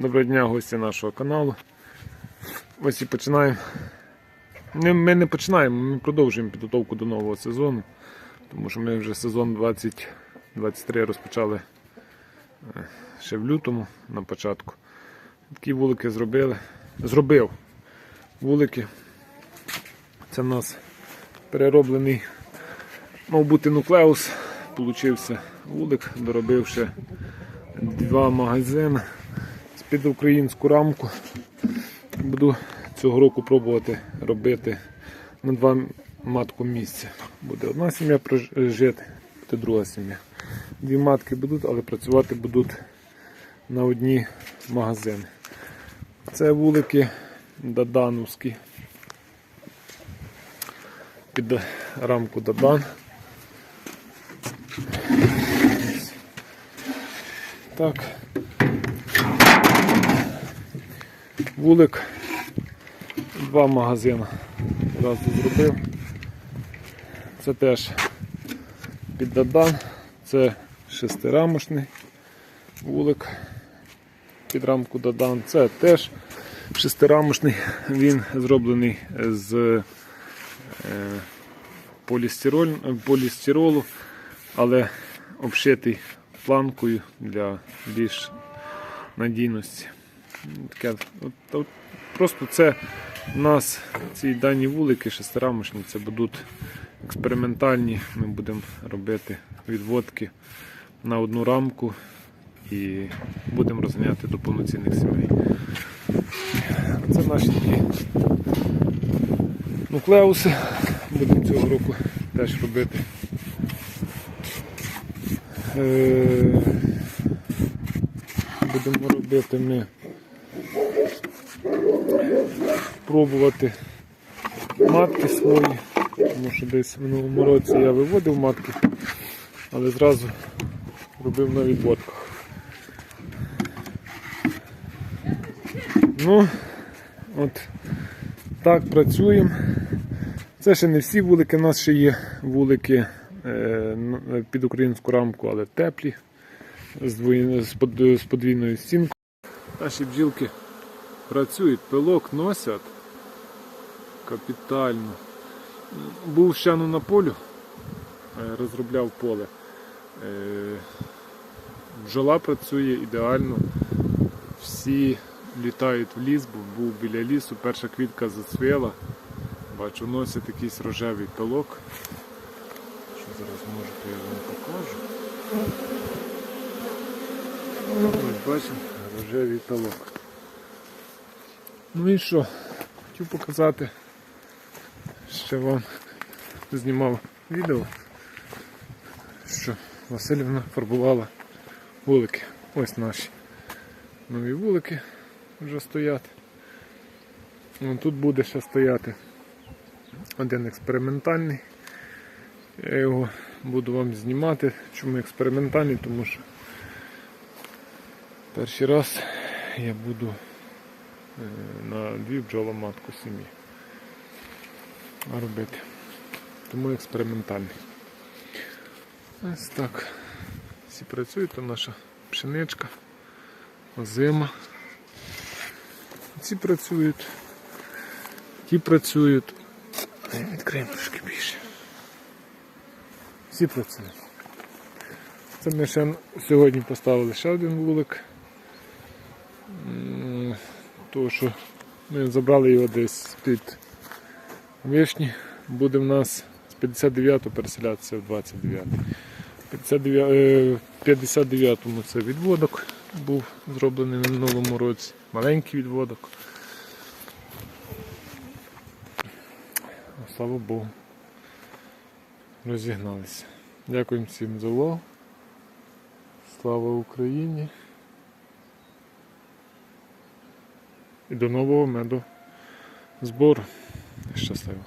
Доброго дня, гості нашого каналу. Ось і починаємо. Ми не починаємо, ми продовжуємо підготовку до нового сезону, тому що ми вже сезон 2023 розпочали е, ще в лютому на початку. Такі вулики зробили. Зробив вулики. Це в нас перероблений, мав бути нуклеус, получився вулик, доробивши два магазини під українську рамку. Буду цього року пробувати робити на два матку місця. Буде одна сім'я жити, буде друга сім'я. Дві матки будуть, але працювати будуть на одні магазини. Це вулики Дадановські. Під рамку Дадан. Так. Вулик, два магазини одразу зробив. Це теж під Дадан, це шестирамошний вулик під рамку Дадан. Це теж шестирамошний, він зроблений з е, полістиролу, але обшитий планкою для більш надійності. Таке, от, от, просто це у нас ці дані вулики шестирамочні, це будуть експериментальні. Ми будемо робити відводки на одну рамку і будемо розганяти до повноцінних сімей. Це наші такі нуклеуси. Будемо цього року теж робити. Е, Будемо робити ми пробувати матки свої, тому що десь в минулому році я виводив матки, але зразу робив на відводках. Ну, от так працюємо. Це ще не всі вулики, у нас ще є вулики е, під українську рамку, але теплі, з, з подвійною стінкою. Наші бджілки працюють, пилок носять капітально. Був ще ну, на полю, е, розробляв поле. Е, Бджола працює ідеально. Всі літають в ліс, бо був біля лісу, перша квітка зацвіла. Бачу, носять якийсь рожевий пилок. Що зараз можу, то я вам покажу. Ось бачимо, рожевий пилок. Ну і що? Хотів показати, що вам знімав відео, що Васильівна фарбувала вулики. Ось наші нові вулики вже стоять. Тут буде ще стояти один експериментальний. Я його буду вам знімати. Чому експериментальний? Тому що перший раз я буду на дві бджоломатку сім'ї робити. Тому експериментальний. Ось так. Всі працюють, то наша пшеничка, озима. Ці працюють, ті працюють. Відкриємо трошки більше. Всі працюють. Це ми ще сьогодні поставили ще один вулик. Тому що ми забрали його десь під вишні. Буде в нас з 59 переселятися в 29. 59, е, 59-му це відводок був зроблений на минулому році. Маленький відводок. Слава Богу. Розігналися. Дякуємо всім за увагу. Слава Україні. І до нового меду збору. Щасливо.